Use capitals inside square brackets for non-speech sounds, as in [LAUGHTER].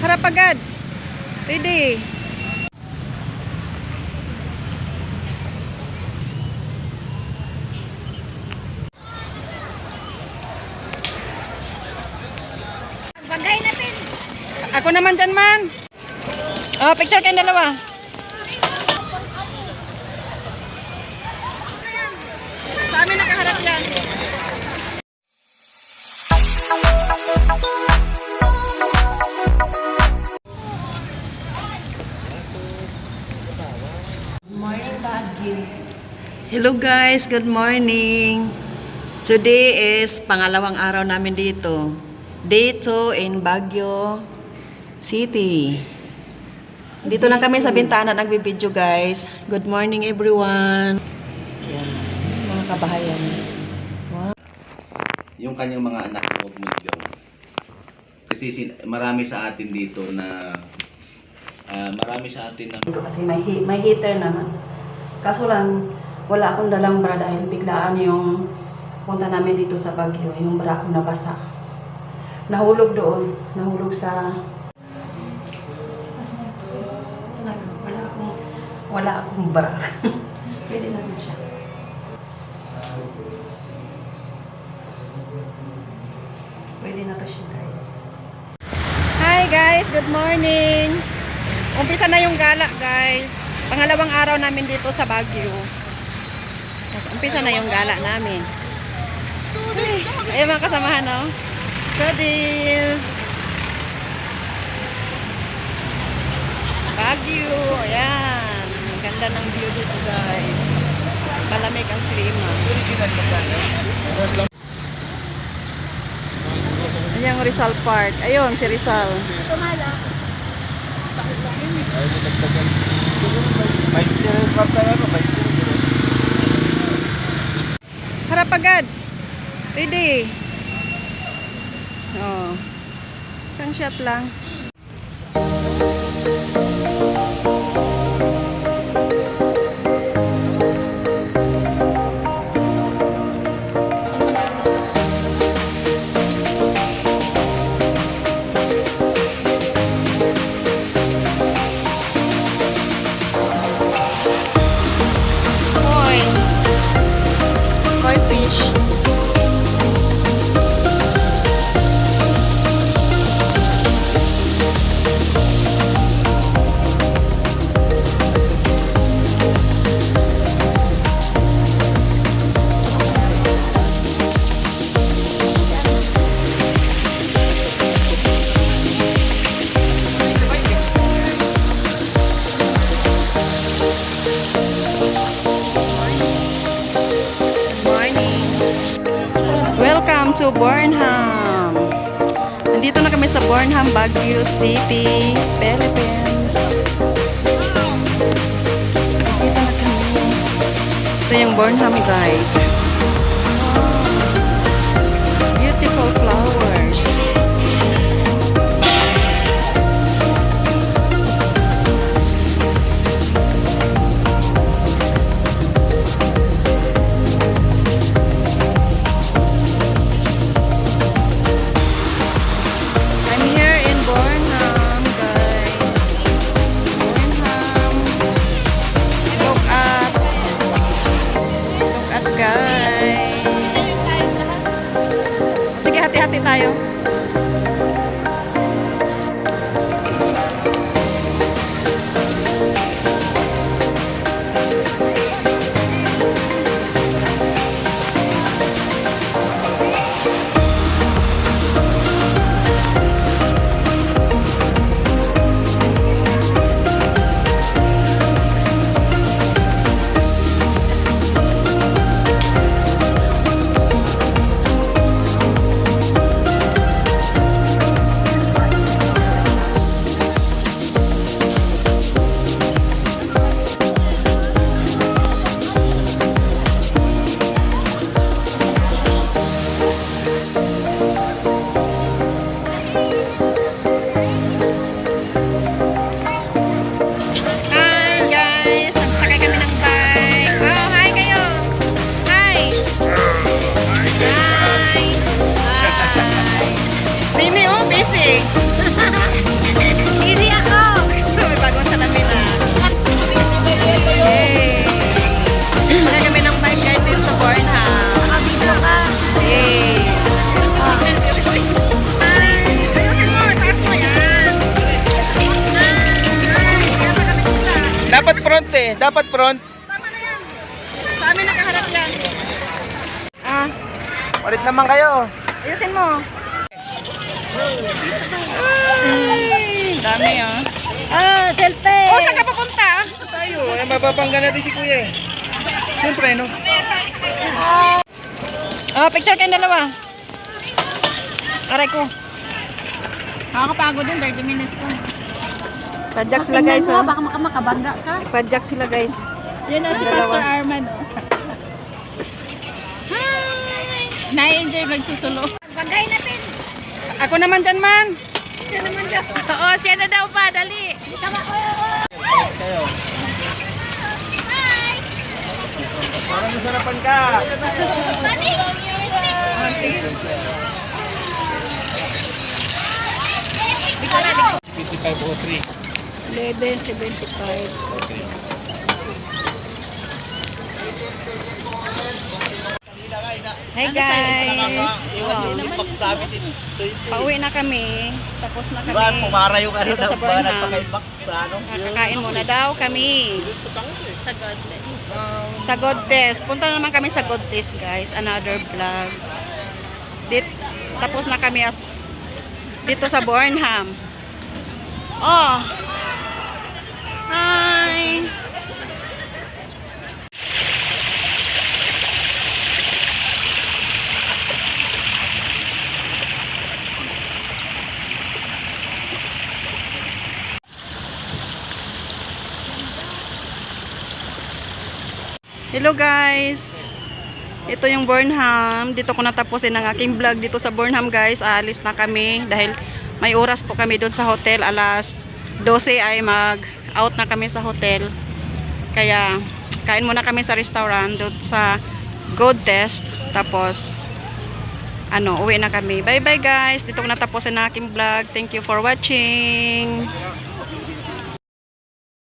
Harap agad. Ready. Bagay natin. Ako naman dyan man. Oh, picture kayong dalawa. Hello guys, good morning. Today is pangalawang araw namin dito. Day 2 in Baguio City. Dito lang kami sa bintana nagbibideo guys. Good morning everyone. Ayan, mga kabahayan. Wow. yung kanyang mga anak huwag mo yung kasi marami sa atin dito na ah, marami sa atin na Dito kasi may, may heater naman. Kaso lang, wala akong dalang bra dahil biglaan yung punta namin dito sa Baguio. Yung bra ko nabasa. Nahulog doon. Nahulog sa... Wala, akong, wala akong bra. [LAUGHS] Pwede naman siya. Pwede na to siya guys. Hi guys, good morning. Umpisa na yung gala, guys. Pangalawang araw namin dito sa Baguio. Tapos umpisa na yung gala namin. Ay, mga kasamahan, no? Chodis! Baguio, ayan. Ang ganda ng view dito, guys. Malamig ang klima. Ayan, Rizal Park. Ayun, si Rizal. Tumala. Harap agad. Ready. Oh. Isang shot lang. Koi. To Burnham. Nandito na kami sa Burnham, Baguio City, Philippines. Nandito na kami. Ito yung Burnham, guys. eh. [LAUGHS] Hindi ako. So, may bagong salamin na. Yay! Wala kami ng bike sa Born ha. Ka. Dapat front eh. Dapat front. Tama na yan. Sa amin nakaharap lang. Ah. Ulit naman kayo. Ayusin mo. Ay, dami ah. Ah, selfie. Oh, saan ka papunta? Tayo, eh, mapapangga natin si kuya eh. Siyempre, no? Oh, picture kayong dalawa. Aray ko. Nakakapagod din, 30 minutes ko. Padjak sila guys, mo, oh. baka maka- makabangga ka. Padjak sila guys. Yan na si Dalawa. Pastor Arman, oh. [LAUGHS] Hi! Na-enjoy magsusulo. Bagay natin. Ako naman dyan man. Siya naman daw. [LAUGHS] Oo, siya na daw pa. Dali. Tama ko. Kayo. Parang masarapan ka. Dali. Ah, sige. 5503. 11.75. Hey guys. Oh, pauwi na kami. Tapos na kami. ano Dito sa Burnham. ano. Kakain muna daw kami. Sa Godless. Sa God Test. Punta na naman kami sa God Test guys. Another vlog. Dit tapos na kami at dito sa Burnham. Oh. Hi. Hello guys. Ito yung Burnham. Dito ko natapusin ang aking vlog dito sa Burnham guys. Aalis na kami dahil may oras po kami doon sa hotel. Alas 12 ay mag out na kami sa hotel. Kaya kain muna kami sa restaurant doon sa Good Test. Tapos ano, uwi na kami. Bye bye guys. Dito ko natapusin ang aking vlog. Thank you for watching.